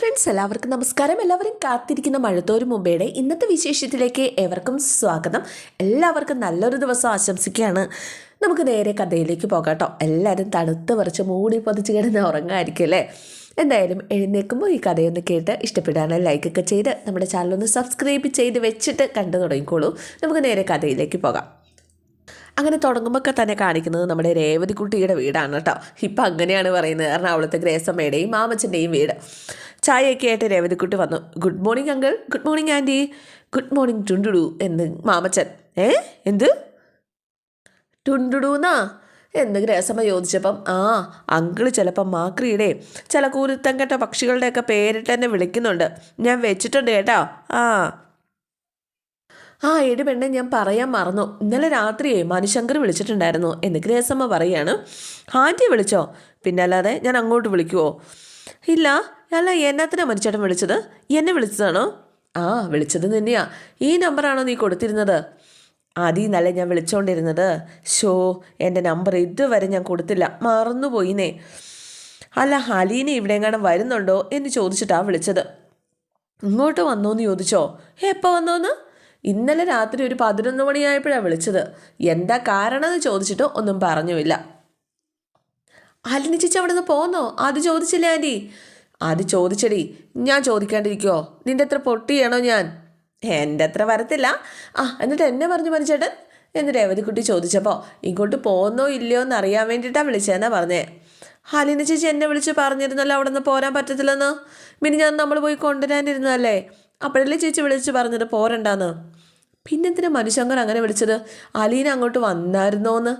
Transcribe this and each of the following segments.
Friends എല്ലാവർക്കും നമസ്കാരം. എല്ലാവരും കാത്തിരിക്കുന്ന മഴത്തോരു മുമ്പേടെ ഇന്നത്തെ വിശേഷത്തിലേക്ക് ഏവർക്കും സ്വാഗതം. എല്ലാവർക്കും നല്ലൊരു ദിവസം ആശംസിക്കുകയാണ്. നമുക്ക് നേരെ കഥയിലേക്ക് പോകാം എല്ലാവരും തണുത്ത് പറിച്ച് മൂടി പൊതിച്ച് കിടന്ന് ഉറങ്ങായിരിക്കും അല്ലേ? എന്തായാലും എഴുന്നേൽക്കുമ്പോൾ ഈ കഥയൊന്ന് കേട്ട് ഇഷ്ടപ്പെടാണ് ലൈക്കൊക്കെ ചെയ്ത് നമ്മുടെ ചാനലൊന്ന് സബ്സ്ക്രൈബ് ചെയ്ത് വെച്ചിട്ട് കണ്ടു തുടങ്ങിക്കോളൂ. നമുക്ക് നേരെ കഥയിലേക്ക് പോകാം. അങ്ങനെ തുടങ്ങുമ്പോൾ തന്നെ കാണിക്കുന്നത് നമ്മുടെ രേവതിക്കുട്ടിയുടെ വീടാണ് കേട്ടോ. ഇപ്പം അങ്ങനെയാണ് പറയുന്നത്. എറണാകുളത്തെ ഗ്രേസമ്മയുടെയും മാമച്ചന്റെയും വീട്. ചായയൊക്കെ ആയിട്ട് രേവതിക്കുട്ടി വന്നു. Good morning uncle good morning aunty good morning ടുണ്ടുടു എന്ന് മാമച്ചൻ. ഏ? എന്ത്? ടുണ്ടുടൂന്നാ? എന്ന് ഗ്രേസമ്മ ചോദിച്ചപ്പം ആ അങ്കിൾ ചിലപ്പം മാക്രിയുടെ ചില കൂരുത്തം കെട്ട പക്ഷികളുടെയൊക്കെ പേരിട്ട് തന്നെ വിളിക്കുന്നുണ്ട്. ഞാൻ വെച്ചിട്ടുണ്ട് കേട്ടോ. ആ ആ എടി പെണ്ണെ ഞാൻ പറയാൻ മറന്നു. ഇന്നലെ രാത്രിയേ മനുശങ്കർ വിളിച്ചിട്ടുണ്ടായിരുന്നു. എന്ന് ഗ്രേസമ്മ പറയാണ് ആന്റി വിളിച്ചോ? പിന്നെ അല്ലാതെ ഞാൻ അങ്ങോട്ട് വിളിക്കുവോ? ഇല്ല അല്ല എന്നാത്തിനാ മനുഷ്യട്ടൻ വിളിച്ചത്? എന്നെ വിളിച്ചതാണോ? ആ വിളിച്ചത് തന്നെയാ ഈ നമ്പറാണോ നീ കൊടുത്തിരുന്നത്? ആദ്യം ഇന്നലെ ഞാൻ വിളിച്ചോണ്ടിരുന്നത്. ഷോ എന്റെ നമ്പർ ഇതുവരെ ഞാൻ കൊടുത്തില്ല. മറന്നുപോയിന്നേ. അല്ല ഹലീനെ ഇവിടെ എങ്ങാനും വരുന്നുണ്ടോ? എന്ന് ചോദിച്ചിട്ടാണ് വിളിച്ചത്. ഇങ്ങോട്ട് വന്നോന്ന് ചോദിച്ചോ? എപ്പോൾ വന്നോന്ന്? ഇന്നലെ രാത്രി ഒരു പതിനൊന്ന് മണിയായപ്പോഴാണ് വിളിച്ചത്. എന്താ കാരണം എന്ന് ചോദിച്ചിട്ട് ഒന്നും പറഞ്ഞുമില്ല. ചേച്ചി അവിടെ നിന്ന് പോന്നോ? അത് ചോദിച്ചില്ല ആന്റി അത് ചോദിച്ചടി. ഞാൻ ചോദിക്കാണ്ടിരിക്കുമോ നിന്റെ അത്ര പൊട്ടിയാണോ ഞാൻ? എന്റെ അത്ര വരത്തില്ല. ആ എന്നിട്ട് എന്നെ പറഞ്ഞു മനുച്ചേട്ടൻ എന്ന് രേവതിക്കുട്ടി ചോദിച്ചപ്പോൾ ഇങ്ങോട്ട് പോകുന്നോ ഇല്ലയോ എന്ന് അറിയാൻ വേണ്ടിയിട്ടാണ് വിളിച്ചതെന്നാ പറഞ്ഞേ. ഹാലിന ചേച്ചി എന്നെ വിളിച്ച് പറഞ്ഞിരുന്നല്ലോ അവിടെ നിന്ന് പോരാൻ പറ്റത്തില്ലെന്ന്. പിന്നെ ഞാൻ നമ്മൾ പോയി കൊണ്ടുവരാനിരുന്നതല്ലേ? അപ്പോഴല്ലേ ചേച്ചി വിളിച്ച് പറഞ്ഞത്? പോരണ്ടാന്ന്. പിന്നെന്തിനാ മനുശങ്കർ അങ്ങനെ വിളിച്ചത്? അലീന അങ്ങോട്ട് വന്നായിരുന്നോന്ന്?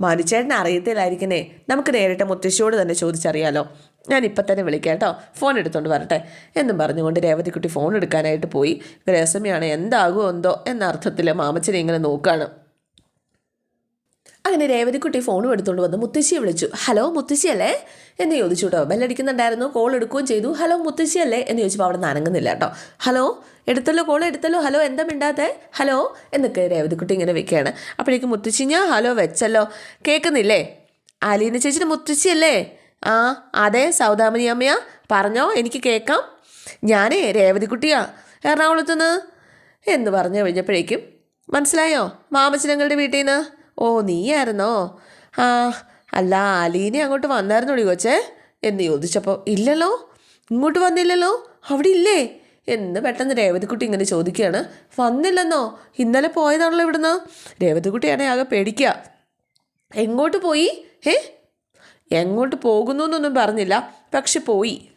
മനുച്ചേട്ടൻ അറിയത്തില്ലായിരിക്കണേ നമുക്ക് നേരിട്ട് മുത്തശ്ശിയോട് തന്നെ ചോദിച്ചറിയാലോ. ഞാൻ ഇപ്പം തന്നെ വിളിക്കാം കേട്ടോ. ഫോൺ എടുത്തുകൊണ്ട് വരട്ടെ. എന്നും പറഞ്ഞുകൊണ്ട് രേവതിക്കുട്ടി ഫോൺ എടുക്കാനായിട്ട് പോയി. രസമയാണ് എന്താകുമോ എന്തോ എന്ന അർത്ഥത്തിൽ മാമച്ചനെ ഇങ്ങനെ നോക്കുകയാണ് അങ്ങനെ രേവതിക്കുട്ടി ഫോണും എടുത്തുകൊണ്ട് വന്ന് മുത്തശ്ശിയെ വിളിച്ചു. ഹലോ മുത്തശ്ശിയല്ലേ? എന്ന് ചോദിച്ചു കേട്ടോ. ബെല്ലടിക്കുന്നുണ്ടായിരുന്നു കോൾ എടുക്കുകയും ചെയ്തു. ഹലോ മുത്തശ്ശിയല്ലേ? എന്ന് ചോദിച്ചപ്പോൾ അവിടെ നിന്ന് അനങ്ങുന്നില്ല കേട്ടോ. ഹലോ എടുത്തല്ലോ കോൾ എടുത്തല്ലോ. ഹലോ എന്താ മിണ്ടാത്തെ? ഹലോ എന്നൊക്കെ രേവതിക്കുട്ടി ഇങ്ങനെ വെക്കുകയാണ്. അപ്പോഴേക്കും മുത്തശ്ശി ഞാൻ ഹലോ വെച്ചല്ലോ. കേൾക്കുന്നില്ലേ അലീന ചേച്ചിയുടെ മുത്തശ്ശിയല്ലേ? ആ അതെ സൗദാമിനി അമ്മയാ. പറഞ്ഞോ എനിക്ക് കേൾക്കാം. ഞാനേ രേവതിക്കുട്ടിയാ. എറണാകുളത്തുനിന്ന്. എന്ന് പറഞ്ഞു കഴിഞ്ഞപ്പോഴേക്കും മനസ്സിലായോ? മാമച്ചനങ്ങളുടെ വീട്ടിൽ നിന്ന് ഓ നീയായിരുന്നോ? ആ അല്ല അലീനെ അങ്ങോട്ട് വന്നായിരുന്നോടി കൊച്ചേ. എന്ന് ചോദിച്ചപ്പോൾ ഇല്ലല്ലോ? ഇങ്ങോട്ട് വന്നില്ലല്ലോ? അവിടെ ഇല്ലേ? എന്ന് പെട്ടെന്ന് രേവതിക്കുട്ടി ഇങ്ങനെ ചോദിക്കുകയാണ് വന്നില്ലെന്നോ? ഇന്നലെ പോയതാണല്ലോ ഇവിടുന്ന്. രേവതിക്കുട്ടിയാണെ ആകെ പേടിക്കുക എങ്ങോട്ട് പോയി? ഏ എങ്ങോട്ട് പോകുന്നു എന്നൊന്നും പറഞ്ഞില്ല. പക്ഷെ പോയി.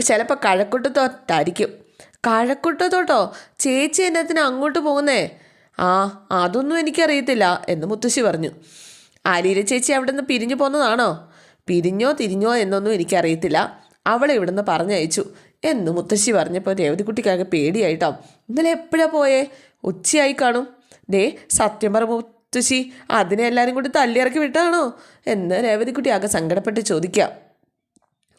ചിലപ്പോൾ കഴക്കൂട്ടത്തോട്ടായിരിക്കും. കഴക്കൂട്ടത്തോട്ടോ? ചേച്ചി എന്നത്തിന് അങ്ങോട്ട് പോകുന്നേ? ആ അതൊന്നും എനിക്കറിയത്തില്ല എന്ന് മുത്തശ്ശി പറഞ്ഞു. ആലീര ചേച്ചി അവിടെ നിന്ന് പിരിഞ്ഞു പോന്നതാണോ? പിരിഞ്ഞോ തിരിഞ്ഞോ എന്നൊന്നും എനിക്കറിയത്തില്ല. അവളെ ഇവിടെ നിന്ന് പറഞ്ഞയച്ചു എന്ന് മുത്തശ്ശി പറഞ്ഞപ്പോൾ രേവതിക്കുട്ടിക്കാകെ പേടിയായിട്ടോ. ഇന്നലെ എപ്പോഴാണ് പോയേ? ഉച്ചയായി കാണും. ദേ സത്യം പറ മുത്തശ്ശി അതിനെ എല്ലാവരും കൂടി തല്ലിയിറക്കി വിട്ടാണോ? എന്ന് രേവതിക്കുട്ടി ആകെ സങ്കടപ്പെട്ട് ചോദിക്കാം.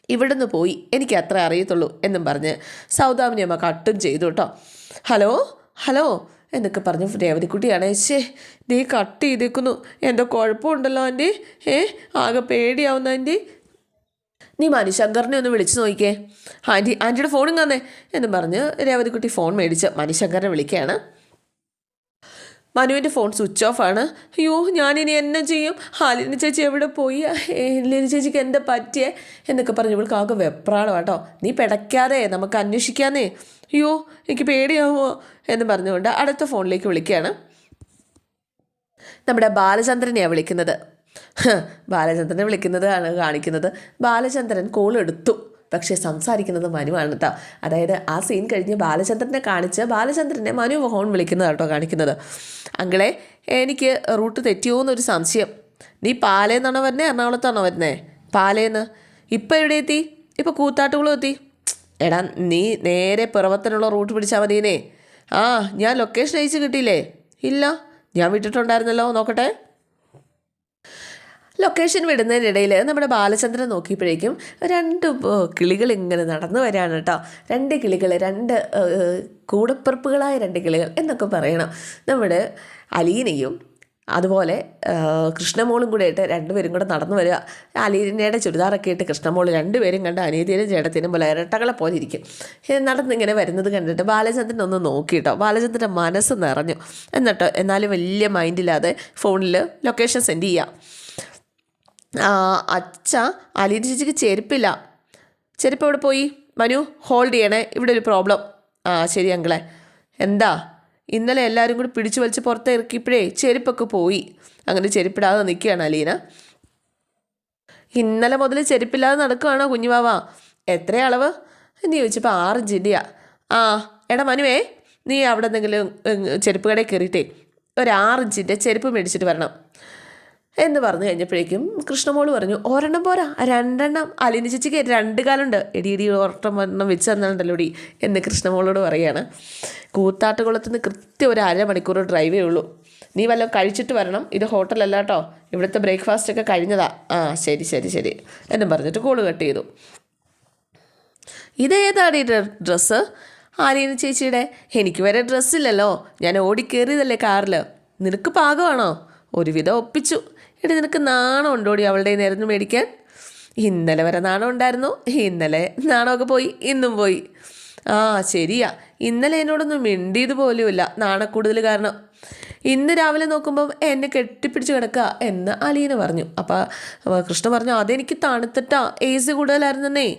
ഇവിടുന്ന് പോയി എനിക്ക് അത്ര അറിയത്തുള്ളൂ എന്നും പറഞ്ഞ് സൗദാമിനി അമ്മ കട്ടും ചെയ്തു കേട്ടോ. ഹലോ? ഹലോ? എന്നൊക്കെ പറഞ്ഞു രേവതിക്കുട്ടിയാണ്. ശേ നീ കട്ട് ചെയ്തേക്കുന്നു. എന്തോ കുഴപ്പമുണ്ടല്ലോ ആന്റി. ഏ ആകെ പേടിയാവുന്ന ആന്റി. നീ മനുശങ്കറിനെ ഒന്ന് വിളിച്ചു നോക്കിക്കേ. ആന്റി ആന്റിയുടെ ഫോണും തന്നെ. എന്ന് പറഞ്ഞ് രേവതിക്കുട്ടി ഫോൺ മേടിച്ച് മനുശങ്കറിനെ വിളിക്കുകയാണ്. മനുവിന്റെ ഫോൺ സ്വിച്ച് ഓഫ് ആണ്. അയ്യോ ഞാനിനി എന്നെ ചെയ്യും? ഹാലിനി ചേച്ചി എവിടെ പോയി? ലിനി ചേച്ചിക്ക് എന്താ പറ്റിയേ? എന്നൊക്കെ പറഞ്ഞു ഇവൾക്ക് ആകെ വെപ്രാളം കേട്ടോ. നീ പിടയ്ക്കാതെ നമുക്ക് അന്വേഷിക്കാന്നേ. അയ്യോ എനിക്ക് പേടിയാവുമോ എന്ന് പറഞ്ഞുകൊണ്ട് അടുത്ത ഫോണിലേക്ക് വിളിക്കുകയാണ്. നമ്മുടെ ബാലചന്ദ്രനെയാണ് വിളിക്കുന്നത്. ബാലചന്ദ്രനെ ബാലചന്ദ്രനെ ആണ് കാണിക്കുന്നത്. ബാലചന്ദ്രൻ കോൾ എടുത്തു. പക്ഷേ സംസാരിക്കുന്നത് മനുവാണ് കേട്ടോ അതായത് ആ സീൻ കഴിഞ്ഞ് ബാലചന്ദ്രനെ കാണിച്ച് ബാലചന്ദ്രനെ മനു മോഹൻ വിളിക്കുന്നത് കേട്ടോ കാണിക്കുന്നത്. അങ്കിളെ എനിക്ക് റൂട്ട് തെറ്റിയോ എന്നൊരു സംശയം. നീ പാലേന്നാണോ വരുന്നത് എറണാകുളത്താണോ വരുന്നത് പാലേന്ന്. ഇപ്പം എവിടെ എത്തി? ഇപ്പോൾ കൂത്താട്ടുകുളം എത്തി. എടാ നീ നേരെ പിറവത്തിനുള്ള റൂട്ട് പിടിച്ചാൽ മതിയേ ആ ഞാൻ ലൊക്കേഷൻ അയച്ച് കിട്ടിയില്ലേ? ഇല്ല. ഞാൻ വിട്ടിട്ടുണ്ടായിരുന്നല്ലോ നോക്കട്ടെ. ലൊക്കേഷൻ വിടുന്നതിനിടയിൽ നമ്മുടെ ബാലചന്ദ്രൻ നോക്കിയപ്പോഴേക്കും രണ്ട് കിളികൾ ഇങ്ങനെ നടന്നു വരാണ് കേട്ടോ രണ്ട് കിളികൾ രണ്ട് കൂടപ്പിറപ്പുകളായ രണ്ട് കിളികൾ എന്നൊക്കെ പറയണം. നമ്മുടെ അലീനയും അതുപോലെ കൃഷ്ണമോളും കൂടെ ആയിട്ട് രണ്ടുപേരും കൂടെ നടന്നു വരിക. അലീനയുടെ ചുരിദാറൊക്കെ ഇട്ട് കൃഷ്ണമോൾ രണ്ടുപേരും കണ്ട് അനീതിയിലും ചേട്ടത്തിനും പോലെ ഇരട്ടകളെ പോലെ ഇരിക്കും. നടന്നിങ്ങനെ വരുന്നത് കണ്ടിട്ട് ബാലചന്ദ്രൻ ഒന്ന് നോക്കിയിട്ടോ ബാലചന്ദ്രന്റെ മനസ്സ് നിറഞ്ഞു. എന്നിട്ടോ എന്നാലും വലിയ മൈൻഡില്ലാതെ ഫോണിൽ ലൊക്കേഷൻ സെൻഡ് ചെയ്യാം. അച്ഛ അലീന്റെ ചേച്ചിക്ക് ചെരുപ്പില്ല. ചെരുപ്പ് എവിടെ പോയി? മനു ഹോൾഡ് ചെയ്യണേ. ഇവിടെ ഒരു പ്രോബ്ലം ആ ശരി അങ്കിളെ. എന്താ? ഇന്നലെ എല്ലാവരും കൂടി പിടിച്ചു വലിച്ച് പുറത്ത് ഇറക്കിയപ്പോഴേ ചെരുപ്പൊക്കെ പോയി. അങ്ങനെ ചെരുപ്പിടാതെ നിൽക്കുകയാണ് അലീന. ഇന്നലെ മുതൽ ചെരുപ്പില്ലാതെ നടക്കുകയാണോ കുഞ്ഞുവാവ? എത്ര അളവ്? എന്ന് ചോദിച്ചപ്പോൾ ആറ് ജില്ലയാ. ആ എടാ മനുവേ നീ അവിടെ എന്തെങ്കിലും ചെരുപ്പ് കടയിൽ കയറിയിട്ടേ. ഒരു ആറ് ഇഞ്ചിന്റെ ചെരുപ്പ് മേടിച്ചിട്ട് വരണം. എന്ന് പറഞ്ഞു കഴിഞ്ഞപ്പോഴേക്കും കൃഷ്ണമോൾ പറഞ്ഞു ഒരെണ്ണം പോരാ. രണ്ടെണ്ണം. അലിനി ചേച്ചിക്ക് രണ്ട് കാലുണ്ട്. എടി എടി ഒരെണ്ണം ഒരെണ്ണം വെച്ച് തന്നിട്ടുണ്ടല്ലോ ഡി എന്ന് കൃഷ്ണമോളോട് പറയാണ്. കൂത്താട്ടുകുളത്ത് നിന്ന് കൃത്യം ഒരു അരമണിക്കൂർ ഡ്രൈവേ ഉള്ളൂ. നീ വല്ലതും കഴിച്ചിട്ട് വരണം. ഇത് ഹോട്ടലല്ല കേട്ടോ ഇവിടുത്തെ ബ്രേക്ക്ഫാസ്റ്റ് ഒക്കെ കഴിഞ്ഞതാ. ആ ശരി ശരി ശരി എന്നും പറഞ്ഞിട്ട് കോൾ കട്ട് ചെയ്തു. ഇതേതാണ് ഈ ഡ്രസ്സ് ആലീന ചേച്ചിയുടെ. എനിക്ക് വരെ ഡ്രസ്സില്ലല്ലോ ഞാൻ ഓടിക്കേറിയതല്ലേ കാറിൽ നിനക്ക് പാകമാണോ? ഒരുവിധം ഒപ്പിച്ചു. എടി നിനക്ക് നാണം ഉണ്ടോടി അവളുടെ നേരുന്നു മേടിക്കാൻ? ഇന്നലെ വരെ നാണം ഉണ്ടായിരുന്നു. ഇന്നലെ നാണമൊക്കെ പോയി ഇന്നും പോയി. ആ ശരിയാ. ഇന്നലെ എന്നോടൊന്നും മിണ്ടിയത് പോലുമില്ല. നാണക്കൂടുതൽ കാരണം. ഇന്ന് രാവിലെ നോക്കുമ്പം എന്നെ കെട്ടിപ്പിടിച്ച് കിടക്കുക എന്ന് അലീന പറഞ്ഞു. അപ്പോൾ കൃഷ്ണ പറഞ്ഞു അതെനിക്ക് തണുത്തിട്ടാ. ഏസ് കൂടുതലായിരുന്നേ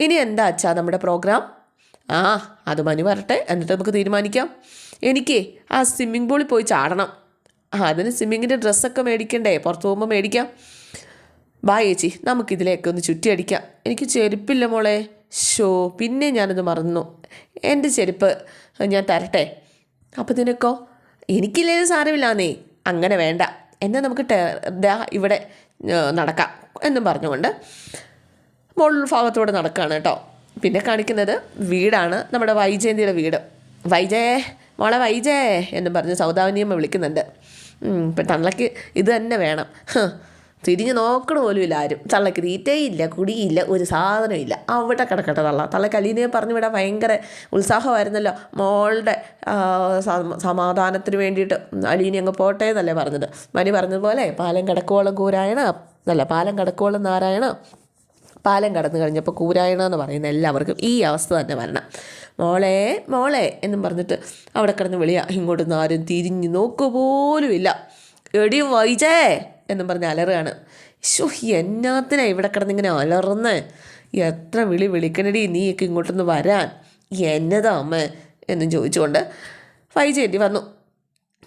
ഇനി എന്താ അച്ഛാ നമ്മുടെ പ്രോഗ്രാം ആ അത് മനു വരട്ടെ. എന്നിട്ട് നമുക്ക് തീരുമാനിക്കാം. എനിക്കേ ആ സ്വിമ്മിംഗ് പൂളിൽ പോയി ചാടണം. ആ അതിന് സ്വിമ്മിങ്ങിന്റെ ഡ്രസ്സൊക്കെ മേടിക്കണ്ടേ? പുറത്ത് പോകുമ്പോൾ മേടിക്കാം. ബാ ചേച്ചി നമുക്കിതിലേക്ക് ഒന്ന് ചുറ്റിയടിക്കാം. എനിക്ക് ചെരുപ്പില്ല മോളെ. ഷോ പിന്നെ ഞാനത് മറന്നു. എന്റെ ചെരുപ്പ് ഞാൻ തരട്ടെ? അപ്പോൾ നിനക്കോ? എനിക്കില്ലേലും സാരമില്ലാന്നേ. അങ്ങനെ വേണ്ട. എന്നെ നമുക്ക് ടെ ഇവിടെ നടക്കാം എന്നും പറഞ്ഞുകൊണ്ട് മുകൾ ഭാഗത്തൂടെ നടക്കുകയാണ് കേട്ടോ. പിന്നെ കാണിക്കുന്നത് വീടാണ്. നമ്മുടെ വൈജയന്തിയുടെ വീട്. വൈജയേ മോളെ വൈജയേ എന്നും പറഞ്ഞ് സൗദാവിനിയമ്മ വിളിക്കുന്നുണ്ട്. ഇപ്പം തള്ളക്ക് ഇത് തന്നെ വേണം. തിരിഞ്ഞ് നോക്കണ പോലും ഇല്ല ആരും. തള്ളക്ക് തീറ്റയില്ല കുടിയില്ല ഒരു സാധനമില്ല അവിടെ കിടക്കട്ടെ തള്ള. തള്ളക്ക് അലീനയെ പറഞ്ഞു വിടാൻ ഭയങ്കര ഉത്സാഹമായിരുന്നല്ലോ. മോളുടെ സമാധാനത്തിന് വേണ്ടിയിട്ട് അലീനി അങ്ങ് പോട്ടെ എന്നല്ലേ പറഞ്ഞത്. മനി പറഞ്ഞതുപോലെ പാലം കിടക്കോളം കൂരായണ. അല്ല പാലം കിടക്കോളം നാരായണ. പാലം കടന്നു കഴിഞ്ഞപ്പോൾ കൂരായണ എന്ന് പറയുന്ന എല്ലാവർക്കും ഈ അവസ്ഥ തന്നെ വരണം. മോളെ മോളെ എന്നും പറഞ്ഞിട്ട് അവിടെ കിടന്ന് വിളിയാ. ഇങ്ങോട്ടൊന്നും ആരും തിരിഞ്ഞു നോക്കു പോലുമില്ല എടി വൈജേ എന്നും പറഞ്ഞ് അലറുകയാണ്. ശോ എന്നാത്തിനാ ഇവിടെ കിടന്നിങ്ങനെ അലറുന്നേ? എത്ര വിളി വിളിക്കണടി നീയൊക്കെ ഇങ്ങോട്ടൊന്ന് വരാൻ. എന്നതാ അമ്മ എന്നും ചോദിച്ചുകൊണ്ട് വൈജയന്റെ വന്നു.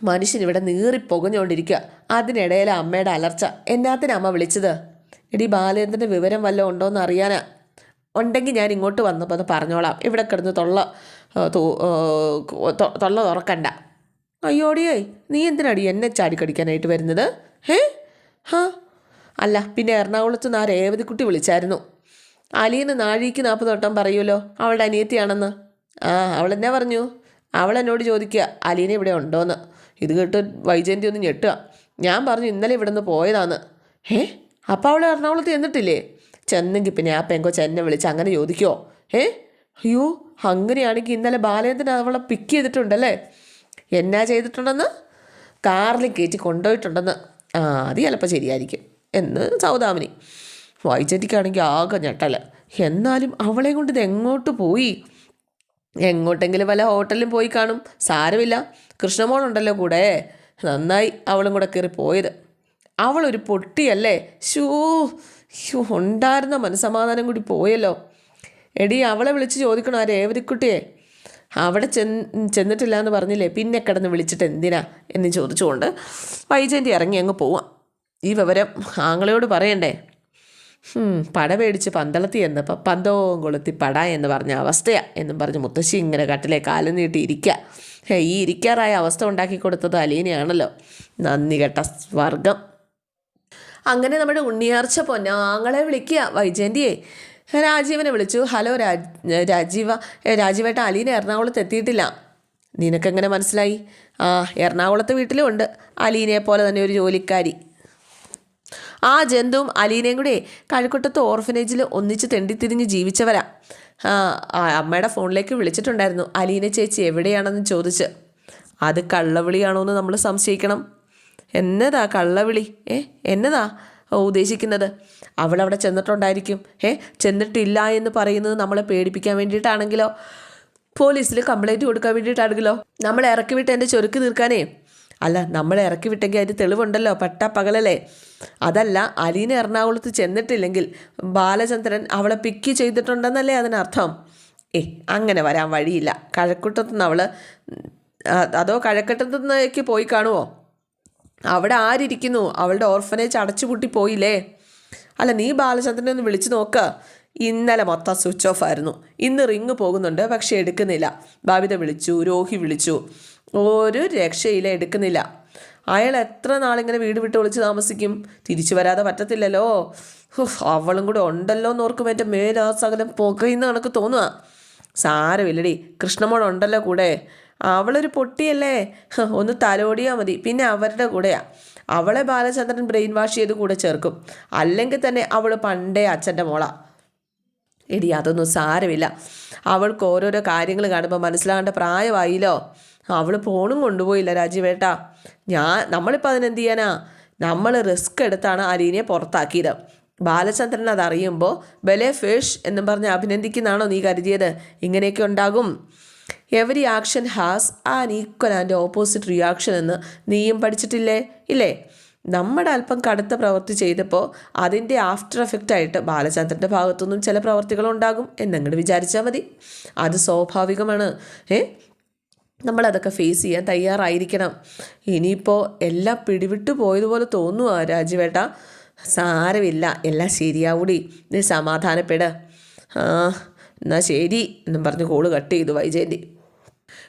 മനുഷ്യൻ ഇവിടെ നീറി പുകഞ്ഞുകൊണ്ടിരിക്കുക അതിനിടയിൽ അമ്മയുടെ അലർച്ച. എന്നാത്തിനാ അമ്മ വിളിച്ചത്? എടി ബാലേന്ദ്രന്റെ വിവരം വല്ലതും ഉണ്ടോയെന്ന് അറിയാനാ. ഉണ്ടെങ്കിൽ ഞാൻ ഇങ്ങോട്ട് വന്നപ്പോൾ അത് പറഞ്ഞോളാം. ഇവിടെ കിടന്ന് തൊള്ള തൊള്ള തുറക്കണ്ട. അയ്യോടിയേ നീ എന്തിനാടി എന്നെ ചാടിക്കടിക്കാനായിട്ട് വരുന്നത്? ഏ ഹാ? അല്ല പിന്നെ എറണാകുളത്ത് നിന്ന് ആ രേവതിക്കുട്ടി വിളിച്ചായിരുന്നു. അലീന്ന് നാഴിക്ക് നാൽപ്പത് വട്ടം പറയുമല്ലോ അവളുടെ അനിയത്തിയാണെന്ന്. ആ അവൾ എന്നാ പറഞ്ഞു? അവൾ എന്നോട് ചോദിക്കുക അലീനെ ഇവിടെ ഉണ്ടോയെന്ന് ഇത് കേട്ട് വൈജയന്തി ഒന്ന് ഞെട്ടുക. ഞാൻ പറഞ്ഞു ഇന്നലെ ഇവിടെ നിന്ന് പോയതാന്ന്. ഏ അപ്പോൾ അവൾ എറണാകുളത്ത് ചെന്നിട്ടില്ലേ? ചെന്നെങ്കിൽ പിന്നെ ആ പെങ്കൊച്ച് എന്നെ വിളിച്ച് അങ്ങനെ ചോദിക്കുമോ ഏ? അയ്യോ അങ്ങനെയാണെങ്കിൽ ഇന്നലെ ബാലേന്ദ്രൻ അവളെ പിക്ക് ചെയ്തിട്ടുണ്ടല്ലേ? എന്നാ ചെയ്തിട്ടുണ്ടെന്ന്? കാറിൽ കയറ്റി കൊണ്ടുപോയിട്ടുണ്ടെന്ന്. ആ അത് ചിലപ്പോൾ ശരിയായിരിക്കും. എന്ന് സൗദാമിനി. വൈജന്തിക്കാണെങ്കിൽ ആകെ ഞെട്ടൽ എന്നാലും അവളെ കൊണ്ട് ഇത് എങ്ങോട്ട് പോയി? എങ്ങോട്ടെങ്കിലും വല്ല ഹോട്ടലിലും പോയി കാണും. സാരമില്ല. കൃഷ്ണമോളുണ്ടല്ലോ കൂടെ. നന്നായി അവളും കൂടെ കയറി പോയത്. അവളൊരു പൊട്ടിയല്ലേ? ഷൂ ഷൂ ഉണ്ടായിരുന്ന മനസമാധാനം കൂടി പോയല്ലോ. എടി അവളെ വിളിച്ച് ചോദിക്കണോ ആ രേവതിക്കുട്ടിയെ? അവിടെ ചെന്ന് ചെന്നിട്ടില്ല എന്ന് പറഞ്ഞില്ലേ? പിന്നെ കിടന്ന് വിളിച്ചിട്ട് എന്തിനാ എന്ന് ചോദിച്ചുകൊണ്ട് വൈജയന്തി ഇറങ്ങി അങ്ങ് പോവാം. ഈ വിവരം ആങ്ങളയോട് പറയണ്ടേ? പട പേടിച്ച് പന്തളത്തി എന്നപ്പോൾ പന്തവും കൊളുത്തി പട എന്ന് പറഞ്ഞ അവസ്ഥയാ എന്നും പറഞ്ഞ് മുത്തശ്ശി ഇങ്ങനെ കട്ടിലെ കാലം നീട്ടി ഇരിക്കുക ഈ ഇരിക്കാറായ അവസ്ഥ ഉണ്ടാക്കി കൊടുത്തത് അലീനയാണല്ലോ. നന്ദി കേട്ട സ്വർഗം. അങ്ങനെ നമ്മുടെ ഉണ്ണിയാർച്ച പൊന്നാങ്ങളെ വിളിക്കുക. വൈജയന്തിയെ. രാജീവനെ വിളിച്ചു. ഹലോ രാജ് രാജീവ രാജീവേട്ട അലീന എറണാകുളത്ത് എത്തിയിട്ടില്ല. നിനക്കെങ്ങനെ മനസ്സിലായി? ആ എറണാകുളത്ത് വീട്ടിലുമുണ്ട് അലീനെ അലീനയെ പോലെ തന്നെ ഒരു ജോലിക്കാരി. ആ ജന്തുവും അലീനയും കൂടെ കഴക്കൂട്ടത്ത് ഓർഫനേജിൽ ഒന്നിച്ച് തെണ്ടിത്തിരിഞ്ഞ് ജീവിച്ചവരാ. ആ അമ്മയുടെ ഫോണിലേക്ക് വിളിച്ചിട്ടുണ്ടായിരുന്നു. അലീന ചേച്ചി എവിടെയാണെന്ന് ചോദിച്ച്. അത് കള്ളവിളിയാണോ എന്ന് നമ്മൾ സംശയിക്കണം. എന്നതാ കള്ളവിളി? ഏ എന്നതാ ഉദ്ദേശിക്കുന്നത്? അവൾ അവിടെ ചെന്നിട്ടുണ്ടായിരിക്കും. ഏ ചെന്നിട്ടില്ല എന്ന് പറയുന്നത് നമ്മളെ പേടിപ്പിക്കാൻ വേണ്ടിയിട്ടാണെങ്കിലോ? പോലീസിൽ കംപ്ലൈന്റ് കൊടുക്കാൻ വേണ്ടിയിട്ടാണെങ്കിലോ? നമ്മൾ ഇറക്കി വിട്ട് എന്റെ ചൊരുക്ക് തീർക്കാനേ? അല്ല നമ്മൾ ഇറക്കി വിട്ടെങ്കിൽ അതിന് തെളിവുണ്ടല്ലോ പെട്ട പകലല്ലേ? അതല്ല അലീന എറണാകുളത്ത് ചെന്നിട്ടില്ലെങ്കിൽ ബാലചന്ദ്രൻ അവളെ പിക്ക് ചെയ്തിട്ടുണ്ടെന്നല്ലേ അതിനർത്ഥം? ഏ അങ്ങനെ വരാൻ വഴിയില്ല. കഴക്കൂട്ടത്തുനിന്ന് അവൾ അതോ കഴക്കട്ടത്തുനിന്നേക്ക് പോയി കാണുമോ അവിടെ ആരിയ്ക്കുന്നു അവളുടെ ഓർഫനേജ് അടച്ചുപൂട്ടി പോയില്ലേ? അല്ല നീ ബാലചന്ദ്രനെ ഒന്ന് വിളിച്ചു നോക്ക്. ഇന്നലെ മൊത്തം സ്വിച്ച് ഓഫ് ആയിരുന്നു. ഇന്ന് റിങ് പോകുന്നുണ്ട് പക്ഷെ എടുക്കുന്നില്ല. ബാബിത വിളിച്ചു രോഹി വിളിച്ചു. ഒരു രക്ഷയില്ല എടുക്കുന്നില്ല. അയാൾ എത്ര നാളിങ്ങനെ വീട് വിട്ട് വിളിച്ച് താമസിക്കും? തിരിച്ചു വരാതെ പറ്റത്തില്ലല്ലോ. അവളും കൂടെ ഉണ്ടല്ലോ എന്ന് ഓർക്കുമ്പോൾ എന്റെ മേലാ സകലം പുകയുന്ന കണക്ക് തോന്നുക സാരമില്ലടി കൃഷ്ണമോൾ ഉണ്ടല്ലോ കൂടെ. അവളൊരു പൊട്ടിയല്ലേ? ഒന്ന് തലോടിയാൽ മതി. പിന്നെ അവരുടെ കൂടെയാ. അവളെ ബാലചന്ദ്രൻ ബ്രെയിൻ വാഷ് ചെയ്ത് കൂടെ ചേർക്കും. അല്ലെങ്കിൽ തന്നെ അവൾ പണ്ടേ അച്ഛന്റെ മോളാ. എടി അതൊന്നും സാരമില്ല. അവൾക്ക് ഓരോരോ കാര്യങ്ങൾ കാണുമ്പോൾ മനസ്സിലാകേണ്ട പ്രായമായില്ലോ. അവൾ ഫോണും കൊണ്ടുപോയില്ല രാജീവേട്ട. ഞാൻ നമ്മളിപ്പോൾ അതിനെന്ത് ചെയ്യാനാ? നമ്മൾ റിസ്ക് എടുത്താണ് അലീനയെ പുറത്താക്കിയത്. ബാലചന്ദ്രൻ അതറിയുമ്പോൾ ബലെ ഫിഷ് എന്നും പറഞ്ഞ് അഭിനന്ദിക്കുന്നതാണോ നീ കരുതിയത്? ഇങ്ങനെയൊക്കെ ഉണ്ടാകും. Every action has an equal and opposite reaction എന്ന് നീയും പഠിച്ചിട്ടില്ലേ? ഇല്ലേ? നമ്മുടെ അല്പം കടുത്ത പ്രവൃത്തി ചെയ്തപ്പോൾ അതിന്റെ ആഫ്റ്റർ എഫക്റ്റ് ആയിട്ട് ബാലചന്ദ്രന്റെ ഭാഗത്തുനിന്നും ചില പ്രവർത്തികളുണ്ടാകും എന്നങ്ങോട്ട് വിചാരിച്ചാൽ മതി. അത് സ്വാഭാവികമാണ്. ഏ? നമ്മളതൊക്കെ ഫേസ് ചെയ്യാൻ തയ്യാറായിരിക്കണം. ഇനിയിപ്പോൾ എല്ലാം പിടിവിട്ടു പോയതുപോലെ തോന്നുക രാജുവേട്ട. സാരമില്ല എല്ലാം ശരിയാവൂടി. നീ സമാധാനപ്പെട്. ആ എന്നാൽ ശരി എന്നും പറഞ്ഞ് കോൾ കട്ട് ചെയ്തു വൈജയന്തി.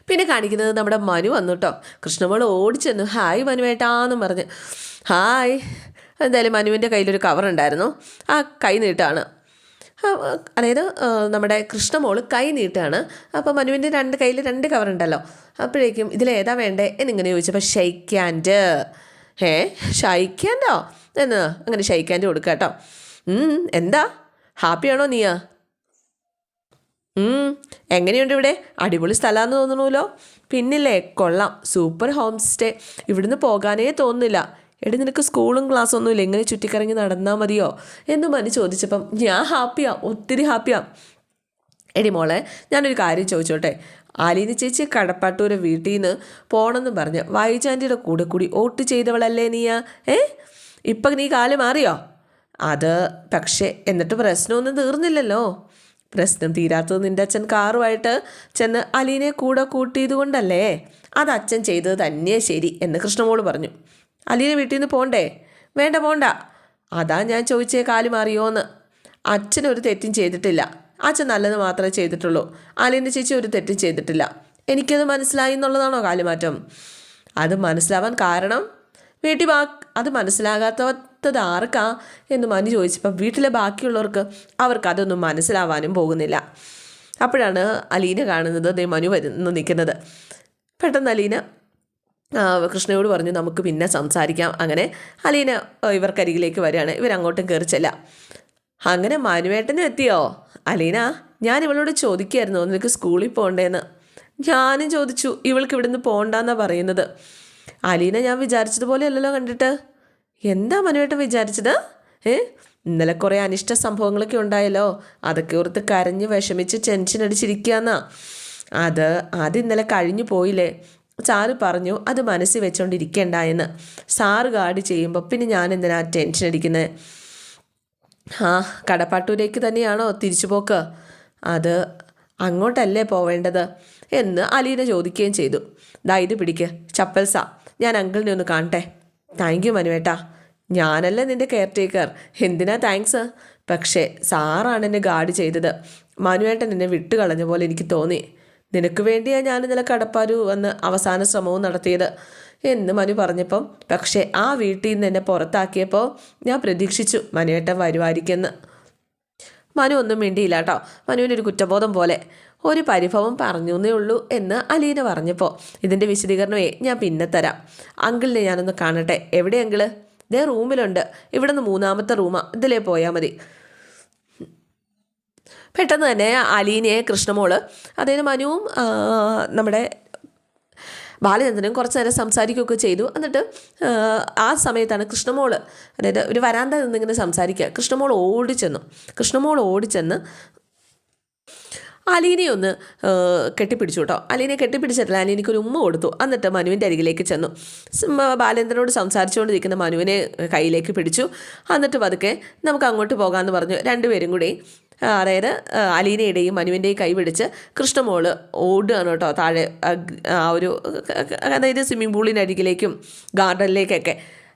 പിന്നെ കാണിക്കുന്നത് നമ്മുടെ മനു വന്നു കേട്ടോ കൃഷ്ണമോൾ ഓടിച്ചെന്നു. ഹായ് മനുവേട്ടാന്നും പറഞ്ഞ്. ഹായ്. എന്തായാലും മനുവിന്റെ കയ്യിലൊരു കവർ ഉണ്ടായിരുന്നു. ആ കൈ നീട്ടാണ്. അതായത് നമ്മുടെ കൃഷ്ണമോൾ കൈ നീട്ടാണ്. അപ്പോൾ മനുവിന്റെ രണ്ട് കയ്യിൽ രണ്ട് കവർ ഉണ്ടല്ലോ. അപ്പോഴേക്കും ഇതിലേതാ വേണ്ടേ? എന്നിങ്ങനെ ചോദിച്ചപ്പോൾ ഷൈക്കാൻഡ് ഏ ഷൈക്കാൻഡോ എന്ന് അങ്ങനെ ഷൈക്കാൻഡ് കൊടുക്കാം കേട്ടോ എന്താ? ഹാപ്പിയാണോ നീയാ? എങ്ങനെയുണ്ട് ഇവിടെ? അടിപൊളി സ്ഥലമാണെന്ന് തോന്നണമല്ലോ പിന്നില്ലേ കൊള്ളാം. സൂപ്പർ ഹോം സ്റ്റേ ഇവിടുന്ന് പോകാനേ തോന്നുന്നില്ല എടി നിനക്ക് സ്കൂളും ക്ലാസ്സും ഒന്നുമില്ല എങ്ങനെ ചുറ്റിക്കറങ്ങി നടന്നാൽ മതിയോ? എന്ന് മനു ചോദിച്ചപ്പം ഞാൻ ഹാപ്പിയാ. ഒത്തിരി ഹാപ്പിയാ. എടി മോളെ ഞാനൊരു കാര്യം ചോദിച്ചോട്ടെ? ആലീന ചേച്ചി കടപ്പാട്ടൂരെ വീട്ടിൽ നിന്ന് പോകണമെന്ന് പറഞ്ഞ് വൈജാന്റിയുടെ കൂടെ കൂടി വോട്ട് ചെയ്തവളല്ലേ നീയാ? ഏ? ഇപ്പം നീ കാൽ മാറിയോ? അത് പക്ഷേ എന്നിട്ട് പ്രശ്നമൊന്നും തീർന്നില്ലല്ലോ. പ്രശ്നം തീരാത്തത് നിന്റെ അച്ഛൻ കാറുമായിട്ട് ചെന്ന് അലീനെ കൂടെ കൂട്ടിയത് കൊണ്ടല്ലേ? അത് അച്ഛൻ ചെയ്തത് തന്നെ ശരി എന്ന് കൃഷ്ണമോൾ പറഞ്ഞു. അലീനെ വീട്ടിൽ നിന്ന് പോണ്ടേ? വേണ്ട പോണ്ട. അതാ ഞാൻ ചോദിച്ചേ കാൽ മാറിയോന്ന്. അച്ഛനൊരു തെറ്റും ചെയ്തിട്ടില്ല. അച്ഛൻ നല്ലത് മാത്രമേ ചെയ്തിട്ടുള്ളൂ. അലീന്റെ ചേച്ചി ഒരു തെറ്റും ചെയ്തിട്ടില്ല. എനിക്കത് മനസ്സിലായി എന്നുള്ളതാണോ കാലുമാറ്റം അത് മനസ്സിലാവാൻ കാരണം? വീട്ടിൽ അത് അത് മനസ്സിലാകാത്തത് ആർക്കാ എന്ന് മനു ചോദിച്ചപ്പോൾ വീട്ടിലെ ബാക്കിയുള്ളവർക്ക് അവർക്ക് അതൊന്നും മനസ്സിലാവാനും പോകുന്നില്ല. അപ്പോഴാണ് അലീന കാണുന്നത്. ദേ മനു വരുന്നു നിൽക്കുന്നത്. പെട്ടെന്ന് അലീന കൃഷ്ണയോട് പറഞ്ഞു നമുക്ക് പിന്നെ സംസാരിക്കാം. അങ്ങനെ അലീന ഇവർക്കരികിലേക്ക് വരികയാണ്. ഇവരങ്ങോട്ടും കയറിച്ചല്ല അങ്ങനെ മനുവേട്ടനും എത്തിയോ? അലീന ഞാൻ ഇവളോട് ചോദിക്കായിരുന്നു. നിനക്ക് സ്കൂളിൽ പോകണ്ടേന്ന് ഞാനും ചോദിച്ചു. ഇവൾക്ക് ഇവിടുന്ന് പോകണ്ടെന്നാണ് പറയുന്നത്. അലീന ഞാൻ വിചാരിച്ചതുപോലെ അല്ലല്ലോ കണ്ടിട്ട്. എന്താ മനുവേട്ടൻ വിചാരിച്ചത്? ഏ? ഇന്നലെ കുറേ അനിഷ്ട സംഭവങ്ങളൊക്കെ ഉണ്ടായല്ലോ. അതൊക്കെ ഓർത്ത് കരഞ്ഞ് വിഷമിച്ച് ടെൻഷൻ അടിച്ചിരിക്കുകയെന്നാ. അത് അത് ഇന്നലെ കഴിഞ്ഞു പോയില്ലേ? സാറ് പറഞ്ഞു അത് മനസ്സിൽ വെച്ചോണ്ടിരിക്കേണ്ട എന്ന്. സാറ് ഗാർഡ് ചെയ്യുമ്പോൾ പിന്നെ ഞാൻ എന്തിനാ ടെൻഷൻ അടിക്കുന്നത് ആ കടപ്പാട്ടൂരേക്ക് തന്നെയാണോ തിരിച്ചുപോക്ക് അത് അങ്ങോട്ടല്ലേ പോവേണ്ടത്? എന്ന് അലീന ചോദിക്കുകയും ചെയ്തു. ദാ ഇത് പിടിക്ക്. ചപ്പൽസാ ഞാൻ അങ്കിളിനെ ഒന്ന് കാണട്ടെ. താങ്ക് യു മനുവേട്ടാ. ഞാനല്ല നിന്റെ കെയർ ടേക്കർ എന്തിനാ താങ്ക്സ് പക്ഷേ സാറാണ് എന്നെ ഗാർഡ് ചെയ്തത്. മനുവേട്ടൻ എന്നെ വിട്ടുകളഞ്ഞ പോലെ എനിക്ക് തോന്നി. നിനക്ക് വേണ്ടിയാണ് ഞാൻ ഇന്നലെ കടപ്പാരു വന്ന് അവസാന ശ്രമവും നടത്തിയത്. എന്ന് മനു പറഞ്ഞപ്പം പക്ഷേ ആ വീട്ടിൽ നിന്ന് എന്നെ പുറത്താക്കിയപ്പോൾ ഞാൻ പ്രതീക്ഷിച്ചു മനുവേട്ടൻ വരുമായിരിക്കുമെന്ന്. മനു ഒന്നും മിണ്ടിയില്ല കേട്ടോ. മനുവിനൊരു കുറ്റബോധം പോലെ. ഒരു പരിഭവം പറഞ്ഞു എന്നേ ഉള്ളൂ എന്ന് അലീന പറഞ്ഞപ്പോൾ ഇതിന്റെ വിശദീകരണമേ ഞാൻ പിന്നെ തരാം. അങ്കിളിനെ ഞാനൊന്ന് കാണട്ടെ. എവിടെ അങ്കിൾ? ദേ റൂമിലുണ്ട്. ഇവിടെ നിന്ന് മൂന്നാമത്തെ റൂമാ. ഇതിലേ പോയാൽ മതി. പെട്ടെന്ന് തന്നെ അലീനയെ കൃഷ്ണമോൾ അതായത് മനുവും നമ്മുടെ ബാലചന്ദ്രനും കുറച്ച് നേരം സംസാരിക്കുകയൊക്കെ ചെയ്തു. എന്നിട്ട് ആ, സമയത്താണ് കൃഷ്ണമോൾ അതായത് ഒരു വരാന്ത നിന്നിങ്ങനെ സംസാരിക്കുക. കൃഷ്ണമോൾ ഓടിച്ചെന്നു. കൃഷ്ണമോൾ ഓടിച്ചെന്ന് അലീനെ ഒന്ന് കെട്ടിപ്പിടിച്ചു കേട്ടോ. അലീനെ കെട്ടിപ്പിടിച്ചിട്ടില്ല. അലീനയ്ക്ക് ഒരു ഉമ്മ കൊടുത്തു. എന്നിട്ട് മനുവിന്റെ അരികിലേക്ക് ചെന്നു. ബാലേന്ദ്രനോട് സംസാരിച്ചുകൊണ്ടിരിക്കുന്ന മനുവിനെ കയ്യിലേക്ക് പിടിച്ചു. എന്നിട്ട് പതുക്കെ നമുക്ക് അങ്ങോട്ട് പോകാമെന്ന് പറഞ്ഞു. രണ്ടുപേരും കൂടി അതായത് അലീനയുടെയും മനുവിന്റെയും കൈ പിടിച്ച് കൃഷ്ണമോൾ ഓടുകയാണ് കേട്ടോ. താഴെ ആ ഒരു അതായത് സ്വിമ്മിംഗ് പൂളിനരികിലേക്കും ഗാർഡനിലേക്കൊക്കെ.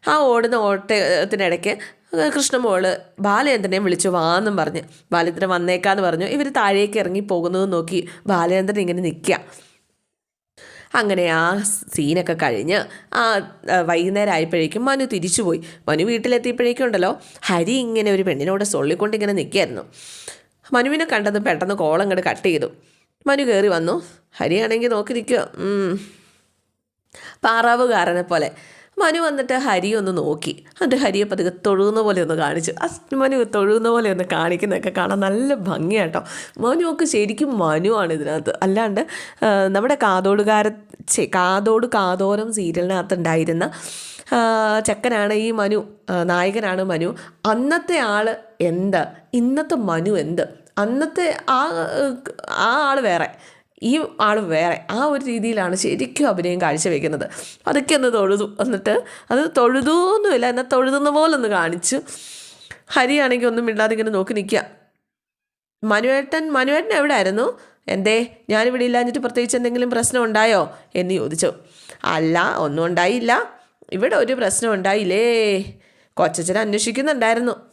ആ ഓടുന്ന ഓട്ടത്തിനിടയ്ക്ക് കൃഷ്ണമോൾ ബാലചന്ദ്രനെ വിളിച്ചു വാന്നും പറഞ്ഞ്. ബാലചന്ദ്രൻ വന്നേക്കാന്ന് പറഞ്ഞു. ഇവർ താഴേക്ക് ഇറങ്ങി പോകുന്നത് നോക്കി ബാലചന്ദ്രൻ ഇങ്ങനെ നിൽക്കുക അങ്ങനെ ആ സീനൊക്കെ കഴിഞ്ഞ് ആ വൈകുന്നേരം ആയപ്പോഴേക്കും മനു തിരിച്ചുപോയി. മനു വീട്ടിലെത്തിയപ്പോഴേക്കും ഉണ്ടല്ലോ ഹരി ഇങ്ങനെ ഒരു പെണ്ണിനോട് സൊള്ളിക്കൊണ്ട് ഇങ്ങനെ നിൽക്കുകയായിരുന്നു മനുവിനെ കണ്ടത് പെട്ടെന്ന് കോളം ഇങ്ങോട്ട് കട്ട് ചെയ്തു. മനു കയറി വന്നു. ഹരിയാണെങ്കിൽ നോക്കി നിൽക്കുക പാറാവുകാരനെ പോലെ. മനു വന്നിട്ട് ഹരി ഒന്ന് നോക്കി. എന്നിട്ട് ഹരിയെ പതുക്കെ തൊഴുകുന്ന പോലെ ഒന്ന് കാണിച്ചു. മനു തൊഴുകുന്ന പോലെ ഒന്ന് കാണിക്കുന്നതൊക്കെ കാണാൻ നല്ല ഭംഗിയാട്ടോ. മനുവൊക്കെ ശരിക്കും മനുവാണ് ഇതിനകത്ത്. അല്ലാണ്ട് നമ്മുടെ കാതോടുകാര കാതോട് കാതോരം സീരിയലിനകത്ത് ഉണ്ടായിരുന്ന ചക്കനാണ് ഈ മനു നായകനാണ് മനു. അന്നത്തെ ആൾ എന്ത്? ഇന്നത്തെ മനു എന്ത്? അന്നത്തെ ആ ആ ആൾ വേറെ. ഈ ആൾ വേറെ ആ ഒരു രീതിയിലാണ് ശരിക്കും അഭിനയം കാഴ്ചവെക്കുന്നത്. അതൊക്കെ ഒന്ന് തൊഴുതു എന്നിട്ട് അത് തൊഴുതൂന്നുമില്ല എന്നാൽ തൊഴുതുന്ന പോലെ ഒന്ന് കാണിച്ചു ഹരിയാണെങ്കിൽ ഒന്നും ഇല്ലാതെ ഇങ്ങനെ നോക്കി നിൽക്കുക. മനുവേട്ടൻ മനുവേട്ടൻ എവിടെ ആയിരുന്നു എന്തേ ഞാനിവിടെ ഇല്ലാഞ്ഞിട്ട് പ്രത്യേകിച്ച് എന്തെങ്കിലും പ്രശ്നം ഉണ്ടായോ? എന്ന് ചോദിച്ചു. അല്ല ഒന്നും ഉണ്ടായില്ല. ഇവിടെ ഒരു പ്രശ്നം ഉണ്ടായില്ലേ? കൊച്ചച്ചൻ അന്വേഷിക്കുന്നുണ്ടായിരുന്നു.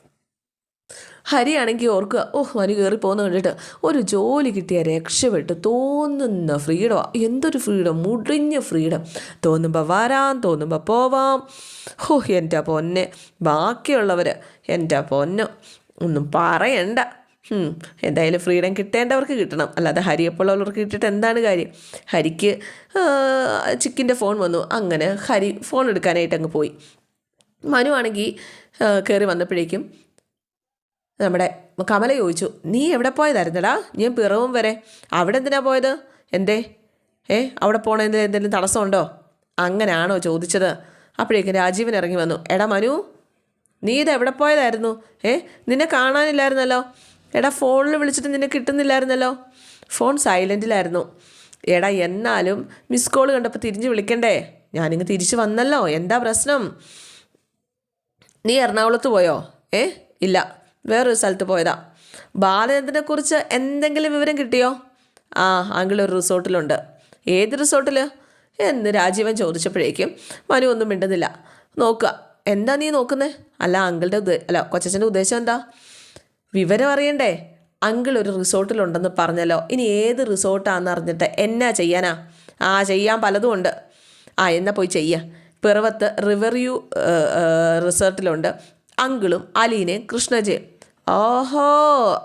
ഹരിയാണെങ്കിൽ ഓർക്കുക ഓഹ് മനു കയറി പോകുന്ന കണ്ടിട്ട് ഒരു ജോലി കിട്ടിയ രക്ഷപ്പെട്ട് തോന്നുന്ന ഫ്രീഡമാ. എന്തൊരു ഫ്രീഡം മുടിഞ്ഞ ഫ്രീഡം. തോന്നുമ്പോൾ വരാം തോന്നുമ്പോൾ പോവാം. ഓഹ് എന്റെ പൊന്നെ. ബാക്കിയുള്ളവർ എന്റെ പൊന്ന്. ഒന്നും പറയണ്ട. എന്തായാലും ഫ്രീഡം കിട്ടേണ്ടവർക്ക് കിട്ടണം. അല്ലാതെ ഹരിയപ്പോഴുള്ളവർക്ക് കിട്ടിയിട്ട് എന്താണ് കാര്യം? ഹരിക്ക് ചിക്കിന്റെ ഫോൺ വന്നു. അങ്ങനെ ഹരി ഫോൺ എടുക്കാനായിട്ട് അങ്ങ് പോയി. മനു ആണെങ്കിൽ കയറി വന്നപ്പോഴേക്കും നമ്മുടെ കമല ചോദിച്ചു നീ എവിടെ പോയതായിരുന്നടാ? ഞാൻ പിറവും വരെ. അവിടെ എന്തിനാ പോയത്? എന്തേ? ഏ അവിടെ പോണതിന് എന്തെങ്കിലും തടസ്സമുണ്ടോ? അങ്ങനെയാണോ ചോദിച്ചത്. അപ്പോഴേക്കും രാജീവൻ ഇറങ്ങി വന്നു എടാ മനു നീ ഇത് എവിടെ പോയതായിരുന്നു? ഏ നിന്നെ കാണാനില്ലായിരുന്നല്ലോ. എടാ ഫോണിൽ വിളിച്ചിട്ട് നിന്നെ കിട്ടുന്നില്ലായിരുന്നല്ലോ. ഫോൺ സൈലന്റിലായിരുന്നു എടാ എന്നാലും മിസ് കോൾ കണ്ടപ്പോൾ തിരിഞ്ഞ് വിളിക്കണ്ടേ? ഞാനിങ്ങ് തിരിച്ചു വന്നല്ലോ എന്താ പ്രശ്നം? നീ എറണാകുളത്ത് പോയോ? ഏ ഇല്ല. വേറൊരു സ്ഥലത്ത് പോയതാ. ബാലചന്ദ്രനെ കുറിച്ച് എന്തെങ്കിലും വിവരം കിട്ടിയോ? ആ അങ്കിൾ ഒരു റിസോർട്ടിലുണ്ട്. ഏത് റിസോർട്ടിൽ എന്ന് രാജീവൻ ചോദിച്ചപ്പോഴേക്കും മനു ഒന്നും മിണ്ടുന്നില്ല. നോക്കുക എന്താ നീ നോക്കുന്നേ? അല്ല അങ്കിളുടെ ഉദ്ദേ അല്ല കൊച്ചച്ഛന്റെ ഉദ്ദേശം എന്താ? വിവരം അറിയണ്ടേ? അങ്കിൾ ഒരു റിസോർട്ടിലുണ്ടെന്ന് പറഞ്ഞല്ലോ. ഇനി ഏത് റിസോർട്ടാണെന്ന് അറിഞ്ഞിട്ട് എന്നാ ചെയ്യാനാ? ആ ചെയ്യാൻ പലതും ഉണ്ട്. ആ എന്നാ പോയി ചെയ്യുക പിറവത്ത് റിവർ വ്യൂ റിസോർട്ടിലുണ്ട്. അങ്കിളും അലീനയും കൃഷ്ണജയും. ഓഹോ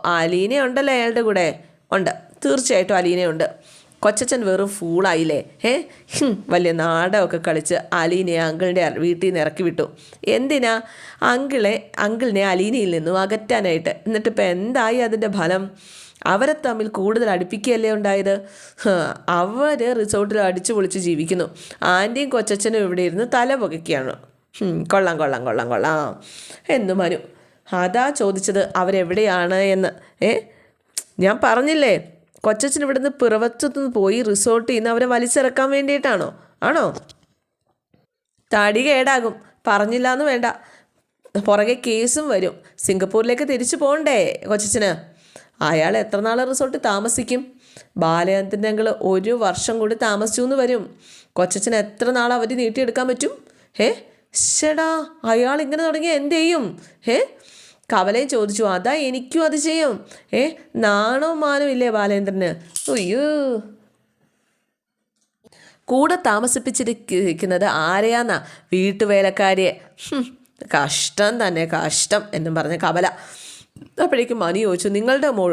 അലീന ഉണ്ടല്ലേ അയാളുടെ കൂടെ? ഉണ്ട്. തീർച്ചയായിട്ടും അലീനയുണ്ട് കൊച്ചച്ഛൻ വെറും ഫൂളായില്ലേ ഏ വലിയ നാടകമൊക്കെ കളിച്ച് അലീനയെ അങ്കിളിന്റെ വീട്ടിൽ നിന്ന് ഇറക്കി വിട്ടു. എന്തിനാ? അങ്കിളെ അങ്കിളിനെ അലീനയിൽ നിന്നും അകറ്റാനായിട്ട്. എന്നിട്ട് ഇപ്പം എന്തായി അതിന്റെ ഫലം? അവരെ തമ്മിൽ കൂടുതൽ അടുപ്പിക്കുകയല്ലേ ഉണ്ടായത്? അവർ റിസോർട്ടിൽ അടിച്ചു പൊളിച്ച് ജീവിക്കുന്നു. ആന്റിയും കൊച്ചച്ഛനും ഇവിടെ ഇരുന്ന് തല പുകയ്ക്കുകയാണ്. കൊള്ളാം കൊള്ളാം കൊള്ളാം കൊള്ളാം. എന്ന് മനു അതാ ചോദിച്ചത് അവരെവിടെയാണ് എന്ന്? ഏ? ഞാൻ പറഞ്ഞില്ലേ കൊച്ചച്ഛൻ ഇവിടുന്ന് പിറവത്തുനിന്ന് പോയി റിസോർട്ടിൽ നിന്ന് അവരെ വലിച്ചിറക്കാൻ വേണ്ടിയിട്ടാണോ? ആണോ? തടി കേടാകും പറഞ്ഞില്ല എന്ന് വേണ്ട. പുറകെ കേസും വരും. സിംഗപ്പൂരിലേക്ക് തിരിച്ചു പോകണ്ടേ കൊച്ചച്ഛന്. അയാൾ എത്ര നാൾ റിസോർട്ടിൽ താമസിക്കും? ബാലയന്ത്രന്റെ അങ്കിൾ ഒരു വർഷം കൂടി താമസിച്ചു എന്ന് വരും. കൊച്ചച്ഛന് എത്ര നാൾ അവധി നീട്ടിയെടുക്കാൻ പറ്റും? ഏ ശടാ അയാൾ ഇങ്ങനെ തുടങ്ങിയ എന്ത് ചെയ്യും? ഏ കവലയും ചോദിച്ചു അതാ എനിക്കും അത് ചെയ്യും. ഏ നാണോ മാനോ ഇല്ലേ ബാലേന്ദ്രന്? അയ്യോ കൂടെ താമസിപ്പിച്ചിരിക്കുന്നത് ആരെയാന്നാ? വീട്ടുവേലക്കാരിയെ. കഷ്ടം തന്നെ കഷ്ടം എന്നും പറഞ്ഞ കവല. അപ്പോഴേക്കും മനു ചോദിച്ചു നിങ്ങളുടെ മോൾ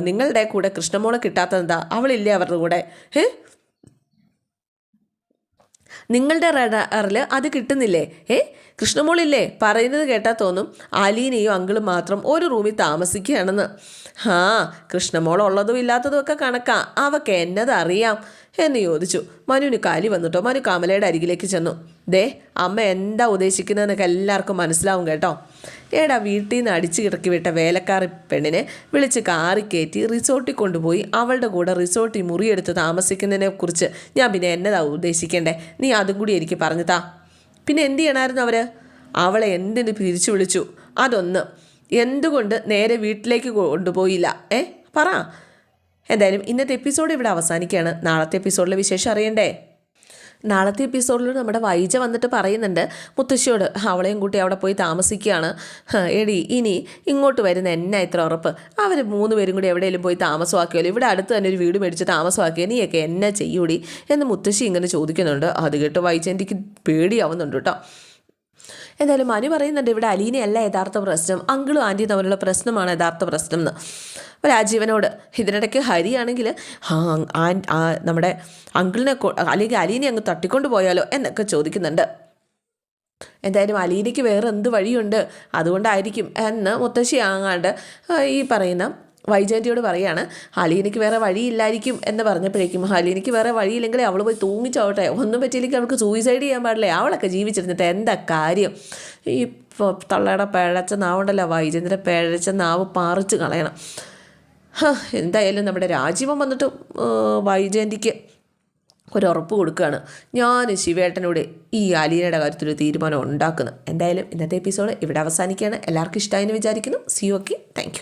നിങ്ങളുടെ കൂടെ കൃഷ്ണമോളെ കിട്ടാത്തതെന്താ? അവളില്ലേ അവരുടെ കൂടെ? ഏ നിങ്ങളുടെ റഡാറിൽ അത് കിട്ടുന്നില്ലേ? ഏ കൃഷ്ണമോളില്ലേ? പറയുന്നത് കേട്ടാൽ തോന്നും അലീനയും അങ്കിളും മാത്രം ഒരു റൂമിൽ താമസിക്കുകയാണെന്ന്. ആ കൃഷ്ണമോൾ ഉള്ളതും ഇല്ലാത്തതും ഒക്കെ കണക്കാ. അവക്ക് എന്നതറിയാം? എന്ന് ചോദിച്ചു. മനുവിന് കാലി വന്നിട്ടോ? മനു കമലയുടെ അരികിലേക്ക് ചെന്നു. ദേ അമ്മ എന്താ ഉദ്ദേശിക്കുന്നതെന്നൊക്കെ എല്ലാവർക്കും മനസ്സിലാവും കേട്ടോ. ഏടാ വീട്ടിൽ നിന്ന് അടിച്ചു കിടക്കി വിട്ട വേലക്കാരി പെണ്ണിനെ വിളിച്ച് കാറി കയറ്റി റിസോർട്ടിൽ കൊണ്ടുപോയി അവളുടെ കൂടെ റിസോർട്ടിൽ മുറിയെടുത്ത് താമസിക്കുന്നതിനെ കുറിച്ച് ഞാൻ പിന്നെ എന്നതാ ഉദ്ദേശിക്കേണ്ടേ? നീ അതും കൂടി എനിക്ക് പറഞ്ഞു താ. പിന്നെ എന്ത് ചെയ്യണമായിരുന്നു അവർ അവളെ എന്തിന് പിരിച്ചു വിളിച്ചു? അതൊന്ന്. എന്തുകൊണ്ട് നേരെ വീട്ടിലേക്ക് കൊണ്ടുപോയില്ല? ഏ പറ. എന്തായാലും ഇന്നത്തെ എപ്പിസോഡ് ഇവിടെ അവസാനിക്കുകയാണ്. നാളത്തെ എപ്പിസോഡിലെ വിശേഷം അറിയണ്ടേ? നാളത്തെ എപ്പിസോഡിൽ നമ്മുടെ വൈജ വന്നിട്ട് പറയുന്നുണ്ട് മുത്തശ്ശിയോട് അവളെയും കൂട്ടി അവിടെ പോയി താമസിക്കുകയാണ്. എടി ഇനി ഇങ്ങോട്ട് വരുന്ന എന്നാ ഇത്ര ഉറപ്പ്? അവർ മൂന്ന് പേരും കൂടി എവിടെയെങ്കിലും പോയി താമസമാക്കിയാലും? ഇവിടെ അടുത്ത് തന്നെ ഒരു വീട് മേടിച്ച് താമസമാക്കിയ നീയൊക്കെ എന്നാ ചെയ്യൂടി? എന്ന് മുത്തശ്ശി ഇങ്ങനെ ചോദിക്കുന്നുണ്ട്. അത് കേട്ട് വൈജ എനിക്ക് പേടിയാവുന്നുണ്ട് കേട്ടോ. എന്തായാലും മനു പറയുന്നുണ്ട് ഇവിടെ അലീനയല്ല യഥാർത്ഥ പ്രശ്നം. അങ്കിളും ആന്റിയും തമ്മിലുള്ള പ്രശ്നമാണ് യഥാർത്ഥ പ്രശ്നം എന്ന്. രാജീവനോട് ഇതിനിടയ്ക്ക് ഹരിയാണെങ്കിൽ നമ്മുടെ അങ്കിളിനെ അല്ലെങ്കിൽ അലീനെ അങ്ങ് തട്ടിക്കൊണ്ട് പോയാലോ? എന്നൊക്കെ ചോദിക്കുന്നുണ്ട്. എന്തായാലും അലീനയ്ക്ക് വേറെ എന്ത് വഴിയുണ്ട്? അതുകൊണ്ടായിരിക്കും എന്ന് മുത്തശ്ശി ആങ്ങാണ്ട് ഈ പറയുന്ന വൈജയന്തിയോട് പറയാണ് ഹാലിനിക്ക് വേറെ വഴിയില്ലായിരിക്കും എന്ന് പറഞ്ഞപ്പോഴേക്കും ഹാലിനിക്ക് വേറെ വഴിയില്ലെങ്കിൽ അവൾ പോയി തൂങ്ങിച്ചോട്ടെ ഒന്നും പറ്റിയില്ലെങ്കിൽ അവൾക്ക് സൂയിസൈഡ് ചെയ്യാൻ പാടില്ലേ? അവളൊക്കെ ജീവിച്ചിരുന്നിട്ട് എന്താ കാര്യം? ഈ തള്ളയുടെ പിഴച്ച നാവുണ്ടല്ലോ വൈജയന്തിന്റെ പിഴച്ച നാവ് പാറിച്ച് കളയണം. എന്തായാലും നമ്മുടെ രാജീവൻ വന്നിട്ട് വൈജയന്തിക്ക് ഒരു ഉറപ്പ് കൊടുക്കുകയാണ് ഞാൻ ശിവേട്ടനോട് ഈ അലീനയുടെ കാര്യത്തിൽ ഒരു തീരുമാനം ഉണ്ടാക്കുന്നു. എന്തായാലും ഇന്നത്തെ എപ്പിസോഡ് ഇവിടെ അവസാനിക്കുകയാണ്. എല്ലാവർക്കും ഇഷ്ടമായെന്ന് വിചാരിക്കുന്നു. C okay thank